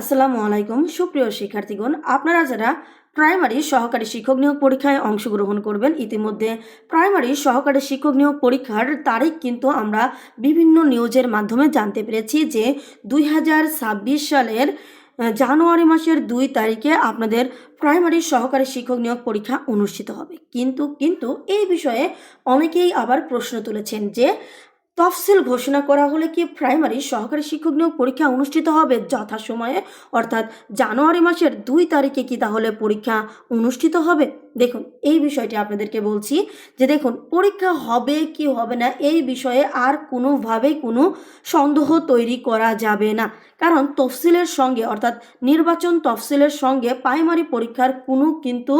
আসসালামু আলাইকুম। সুপ্রিয় শিক্ষার্থীগণ, আপনারা যারা প্রাইমারি সহকারী শিক্ষক নিয়োগ পরীক্ষায় অংশগ্রহণ করবেন, ইতিমধ্যে প্রাইমারি সহকারী শিক্ষক নিয়োগ পরীক্ষার তারিখ কিন্তু আমরা বিভিন্ন নিউজের মাধ্যমে জানতে পেরেছি যে দুই হাজার ছাব্বিশ সালের জানুয়ারি মাসের দুই তারিখে আপনাদের প্রাইমারি সহকারী শিক্ষক নিয়োগ পরীক্ষা অনুষ্ঠিত হবে। কিন্তু কিন্তু এই বিষয়ে অনেকেই আবার প্রশ্ন তুলেছেন যে তফসিল ঘোষণা করা হলে কি প্রাইমারি সহকারী শিক্ষক নিয়োগ পরীক্ষা অনুষ্ঠিত হবে যথাসময়ে? অর্থাৎ জানুয়ারি মাসের দুই তারিখে কি তাহলে পরীক্ষা অনুষ্ঠিত হবে? দেখুন, এই বিষয়টি আপনাদেরকে বলছি যে দেখুন, পরীক্ষা হবে কি হবে না, এই বিষয়ে আর কোনোভাবেই কোনো সন্দেহ তৈরি করা যাবে না। কারণ তফসিলের সঙ্গে, অর্থাৎ নির্বাচন তফসিলের সঙ্গে প্রাইমারি পরীক্ষার কোনো কিন্তু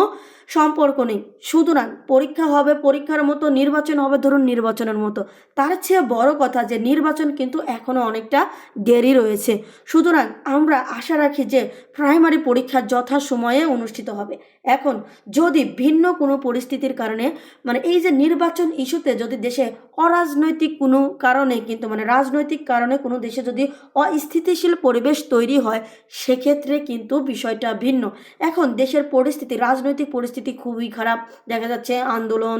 সম্পর্ক নেই। সুতরাং পরীক্ষা হবে, পরীক্ষার মতো, নির্বাচন হবে, ধরুন নির্বাচনের মতো। তার চেয়ে বড় কথা যে নির্বাচন কিন্তু এখনও অনেকটা দেরি রয়েছে। সুতরাং আমরা আশা রাখি যে প্রাইমারি পরীক্ষা যথাসময়ে অনুষ্ঠিত হবে। এখন যদি ভিন্ন কোনো পরিস্থিতির কারণে মানে এই যে নির্বাচন ইস্যুতে যদি দেশে অরাজনৈতিক কোনো কারণে কিন্তু মানে রাজনৈতিক কারণে কোনো দেশে যদি অস্থিতিশীল পরিবেশ তৈরি হয়, সেক্ষেত্রে কিন্তু বিষয়টা ভিন্ন। এখন দেশের পরিস্থিতি, রাজনৈতিক পরিস্থিতি খুবই খারাপ। দেখা যাচ্ছে আন্দোলন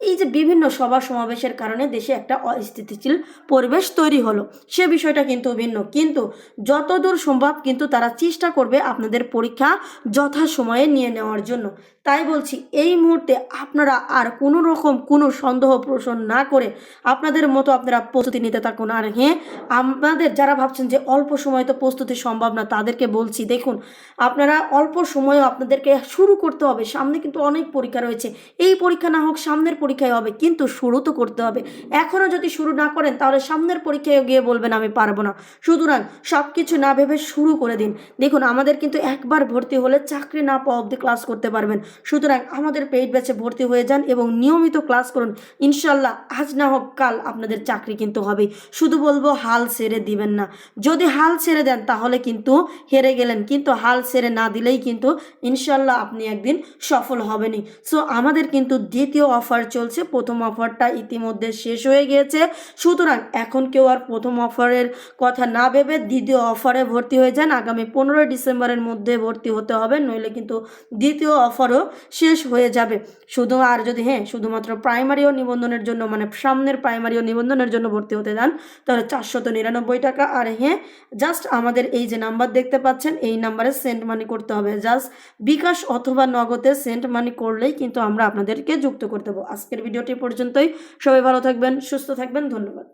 এই যে বিভিন্ন সভা সমাবেশের কারণে দেশে একটা অস্থিতিশীল পরিবেশ তৈরি হলো। সে বিষয়টা কিন্তু ভিন্ন। কিন্তু যতদূর সম্ভব কিন্তু তারা চেষ্টা করবে আপনাদের পরীক্ষা যথাসময়ে নিয়ে নেওয়ার জন্য। তাই বলছি, এই মুহূর্তে আপনারা আর কোনো রকম কোনো সন্দেহ পোষণ না করে আপনাদের মতো আপনারা প্রস্তুতি নিতে থাকুন। আর হ্যাঁ আমাদের যারা ভাবছেন যে অল্প সময় তো প্রস্তুতি সম্ভব না, তাদেরকে বলছি, দেখুন, আপনারা অল্প সময়ে আপনাদেরকে শুরু করতে হবে। সামনে কিন্তু অনেক পরীক্ষা রয়েছে। এই পরীক্ষা না হোক, সামনের পরীক্ষায় হবে, কিন্তু শুরু তো করতে হবে। এখনও যদি শুরু না করেন, তাহলে সামনের পরীক্ষায় গিয়ে বলবেন, আমি পারব না। সুতরাং সব কিছু না ভেবে শুরু করে দিন। দেখুন, আমাদের কিন্তু একবার ভর্তি হলে চাকরি না পাওয়া অবধি ক্লাস করতে পারবেন। সুতরাং আমাদের পেইড ব্যাচে ভর্তি হয়ে যান এবং নিয়মিত ক্লাস করুন। ইনশাল্লাহ আজ না হোক কাল আপনাদের চাকরি কিন্তু হবেই। শুধু বলব, হাল ছেড়ে দিবেন না। যদি হাল ছেড়ে দেন, তাহলে কিন্তু হেরে গেলেন। কিন্তু হাল ছেড়ে না দিলেই কিন্তু ইনশাল্লাহ আপনি একদিন সফল হবেনই। সো আমাদের কিন্তু দ্বিতীয় অফার চলছে। প্রথম অফারটা ইতিমধ্যে শেষ হয়ে গিয়েছে। সুতরাং এখন কেউ আর প্রথম অফারের কথা না ভেবে দ্বিতীয় অফারে ভর্তি হয়ে যান। আগামী পনেরোই ডিসেম্বরের মধ্যে ভর্তি হতে হবে, নইলে কিন্তু দ্বিতীয় অফারও শেষ হয়ে যাবে। শুধু আর যদি হ্যাঁ শুধুমাত্র প্রাইমারি ও নিবন্ধনের জন্য মানে সামনের প্রাইমারি ও নিবন্ধনের জন্য ভর্তি হতে যান, তাহলে চারশত নিরানব্বই টাকা। আর হ্যাঁ জাস্ট আমাদের এই যে নাম্বার দেখতে পাচ্ছেন, এই নাম্বারে সেন্ড মানি করতে হবে। জাস্ট বিকাশ অথবা নগদে সেন্ড মানি করলেই কিন্তু আমরা আপনাদেরকে যুক্ত করে দেবো। আজকের ভিডিওটি পর্যন্তই। সবাই ভালো থাকবেন সুস্থ থাকবেন ধন্যবাদ।